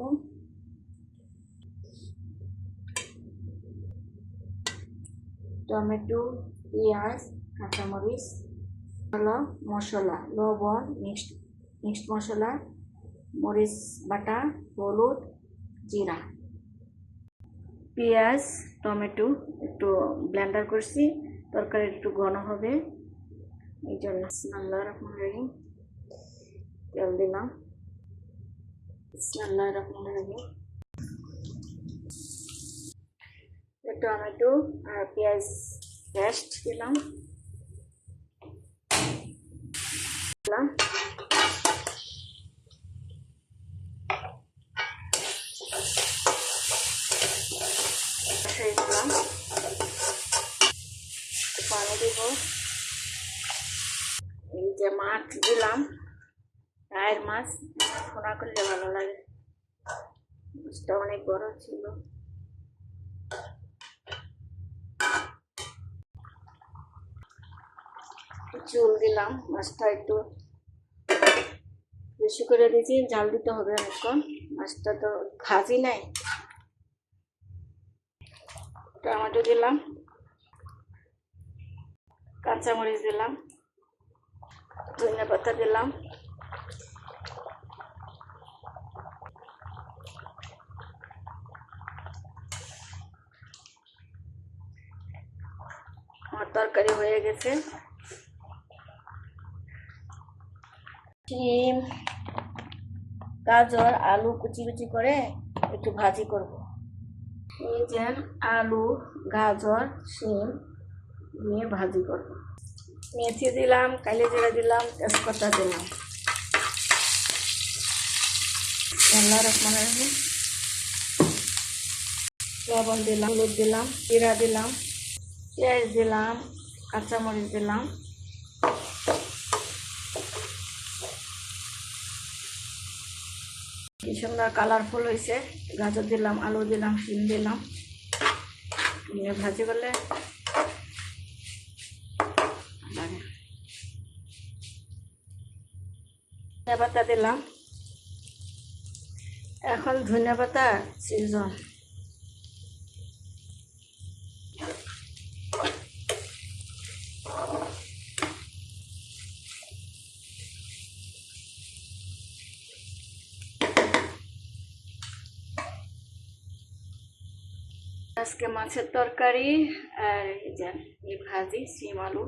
আলাইকুম টমেটো, পেঁয়াজ, কাঁচামরিচ হলো মশলা, লবণ, মিক্সড মিক্সড মশলা, মরিচ বাটা, হলুদ, জিরা। পেঁয়াজ, টমেটো একটু ব্লেন্ডার করছি, তরকারি একটু ঘন হবে। এই জন্য আল্লাহ রহমান রহিম। তেল দিলাম। টমেটো আর পেঁয়াজ সেই দিলাম। পানি দিব। এই যে মাছ দিলাম। রায়ের মাছ ফোনা করলে ভালো লাগে। মাছটা অনেক বড় ছিল। চুল দিলাম, মাছটা একটু বেশি করে দিয়েছি, জাল দিতে হবে অনেকক্ষণ। মাছটা তো ভাজি নাই। টমেটো দিলাম। কাঁচামরিচ দিলাম। ধনিয়া পাতা দিলাম। আমার তরকারি হয়ে গেছে। ডিম, গাজর, আলু কুচি কুচি করে একটু ভাজি করব। এই যে আলু, গাজর, শিম দিয়ে ভাজি করব। মেথি দিলাম কালি জিরা দিলাম, তেজপাতা দিলাম। আল্লাহ লবণ দিলাম, হলুদ দিলাম, জিরা দিলাম। পেঁয়াজ দিলাম, কাঁচামরিচ দিলাম। কি সুন্দর কালারফুল হয়েছে। গাজর দিলাম, আলু দিলাম, শিম দিলাম। ভাজি করলে। ধনিয়া পাতা দিলাম। এখন ধনিয়া পাতা সিজন। আজকে মাছের তরকারি আর এই ভাজি, শিম আলু।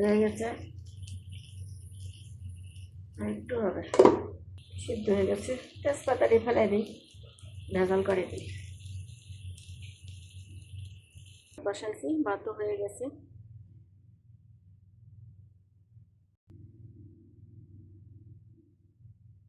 হয়ে গেছে। একটু হবে। সিদ্ধ হয়ে গেছে। তেজপাতা দিয়ে ফেলে দিই। ভেজাল করে দিই। বসাইছি, ভাতও হয়ে গেছে।